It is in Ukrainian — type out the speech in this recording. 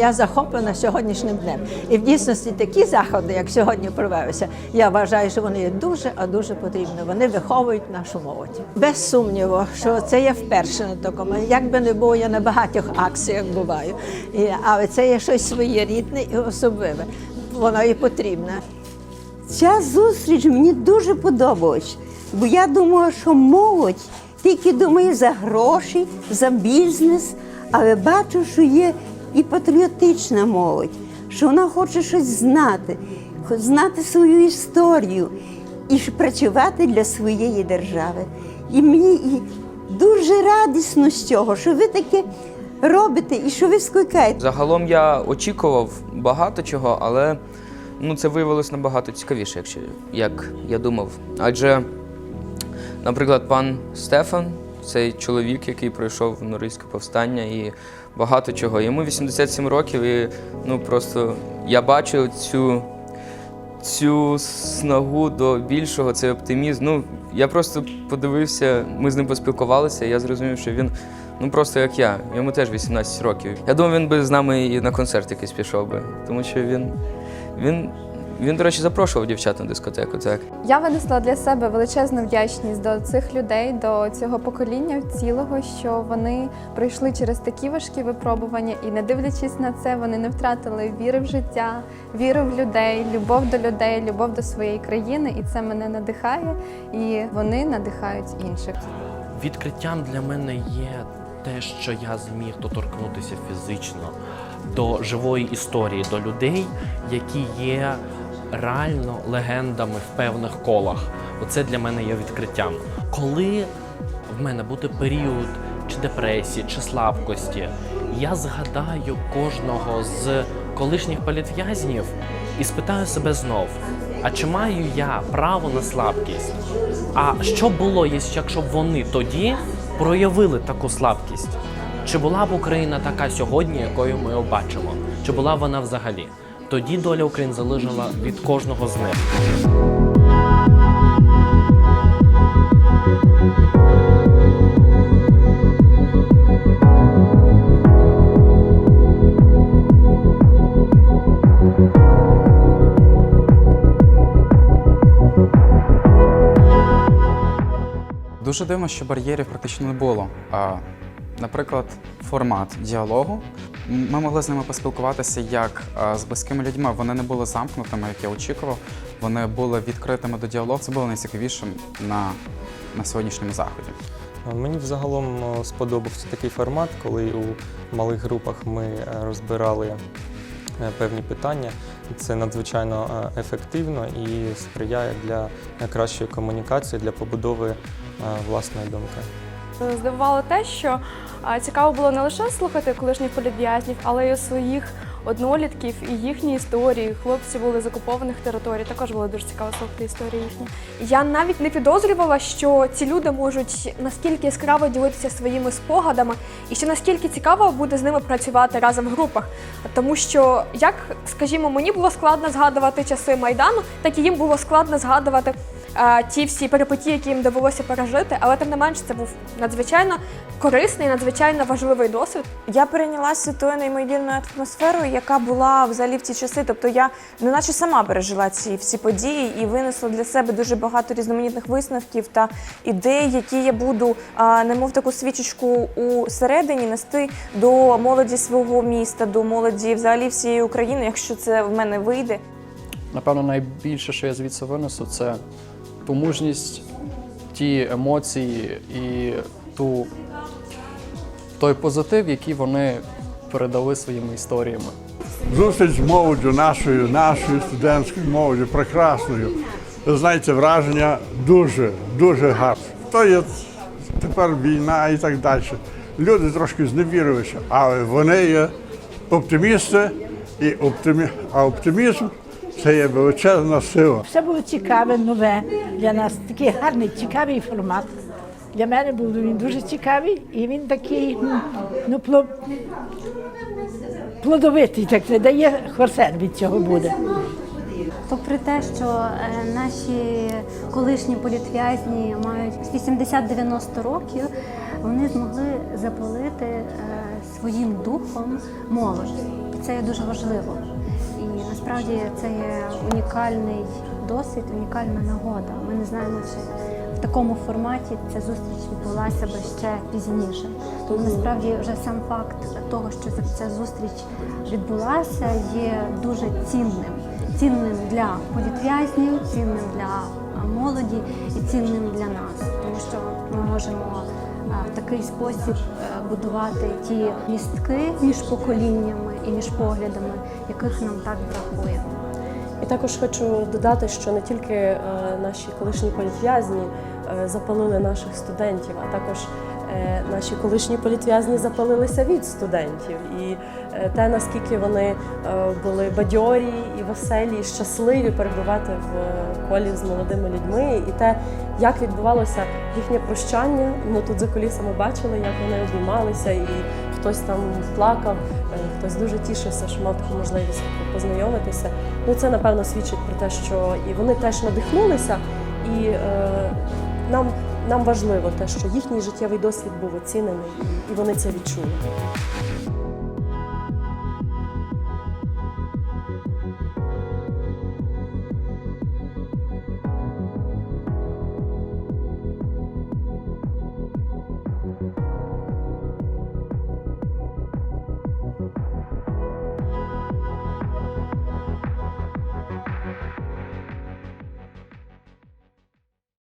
Я захоплена сьогоднішнім днем. І в дійсності такі заходи, як сьогодні провелися, я вважаю, що вони дуже, а дуже потрібні. Вони виховують нашу молодь. Без сумніву, що це є вперше на такому. Як би не було, я на багатьох акціях буваю. Але це є щось своєрідне і особливе. Воно і потрібне. Ця зустріч мені дуже подобалась, бо я думала, що молодь тільки думає за гроші, за бізнес, але бачу, що є і патріотична молодь, що вона хоче щось знати, знати свою історію і працювати для своєї держави. І мені і дуже радісно з цього, що ви таке робите і що ви скликаєте. Загалом я очікував багато чого, але ну, це виявилось набагато цікавіше, якщо як я думав. Адже, наприклад, пан Стефан, цей чоловік, який пройшов Норильське повстання і багато чого. Йому 87 років, і ну просто я бачу цю. Цю снагу до більшого, цей оптимізм. Ну, я просто подивився, ми з ним поспілкувалися, і я зрозумів, що він ну просто як я. Йому теж 18 років. Я думаю, він би з нами і на концерт якийсь пішов би, тому що він, він, він, до речі, запрошував дівчат на дискотеку. Так. Я винесла для себе величезну вдячність до цих людей, до цього покоління цілого, що вони пройшли через такі важкі випробування, і не дивлячись на це, вони не втратили віри в життя, віри в людей, любов до людей, любов до своєї країни. І це мене надихає, і вони надихають інших. Відкриттям для мене є те, що я зміг доторкнутися фізично до живої історії, до людей, які є реально легендами в певних колах. Оце для мене є відкриттям. Коли в мене буде період чи депресії, чи слабкості, я згадаю кожного з колишніх політв'язнів і спитаю себе знов: а чи маю я право на слабкість? А що було, якщо б вони тоді проявили таку слабкість? Чи була б Україна така сьогодні, якою ми її бачимо? Чи була вона взагалі? Тоді доля України залежала від кожного з них. Дуже дивно, що бар'єрів практично не було. Наприклад, формат діалогу. Ми могли з ними поспілкуватися як з близькими людьми. Вони не були замкнутими, як я очікував. Вони були відкритими до діалогу. Це було найцікавішим на, на сьогоднішньому заході. Мені взагалом е, сподобався такий формат, коли у малих групах ми е, розбирали е, певні питання. Це надзвичайно е, ефективно і сприяє для кращої комунікації, для побудови е, власної думки. Здивувало те, що цікаво було не лише слухати колишніх політв'язнів, але й своїх однолітків і їхні історії. Хлопці були з окупованих територій. Також було дуже цікаво слухати історії їхні. Я навіть не підозрювала, що ці люди можуть наскільки яскраво ділитися своїми спогадами, і що наскільки цікаво буде з ними працювати разом в групах. Тому що, як скажімо, мені було складно згадувати часи майдану, так і їм було складно згадувати ті всі перипетії, які їм довелося пережити, але тим не менш це був надзвичайно корисний, надзвичайно важливий досвід. Я перейнялася тою неймовірною атмосферою, яка була взагалі в ті часи. Тобто я неначе сама пережила ці всі події і винесла для себе дуже багато різноманітних висновків та ідей, які я буду, а, немов таку свічечку у середині нести до молоді свого міста, до молоді взагалі всієї України, якщо це в мене вийде. Напевно, найбільше, що я звідси винесу, це ту мужність, ті емоції і ту, той позитив, який вони передали своїми історіями. Зустріч з молоддю нашою, нашою студентською молоддю, прекрасною. Ви знаєте, враження дуже, дуже гарне. То є тепер війна і так далі. Люди трошки зневірилися, але вони є оптимісти, і оптимі... а оптимізм це є величезна сила. Все було цікаве, нове для нас. Такий гарний, цікавий формат. Для мене був він дуже цікавий, і він такий ну, плодовитий, так не дає хорсен від цього буде. Попри те, що е, наші колишні політв'язні мають 80-90 років, вони змогли запалити е, своїм духом молодь. І це є дуже важливо. Насправді це є унікальний досвід, унікальна нагода. Ми не знаємо, чи в такому форматі ця зустріч відбулася би ще пізніше. Тому насправді вже сам факт того, що ця зустріч відбулася, є дуже цінним. Цінним для політв'язнів, цінним для молоді і цінним для нас, тому що ми можемо в такий спосіб е, будувати ті містки між поколіннями і між поглядами, яких нам так бракує. І також хочу додати, що не тільки е, наші колишні політв'язні е, запалили наших студентів, а також наші колишні політв'язні запалилися від студентів. І е, те, наскільки вони е, були бадьорі і веселі, і щасливі перебувати в е, колі з молодими людьми, і те, як відбувалося їхнє прощання. Ну тут за кулісами бачили, як вони обіймалися, і хтось там плакав, е, хтось дуже тішився, що мав таку можливість познайомитися. Ну це напевно свідчить про те, що і вони теж надихнулися, і е, нам, нам важливо те, що їхній життєвий досвід був оцінений, і вони це відчули.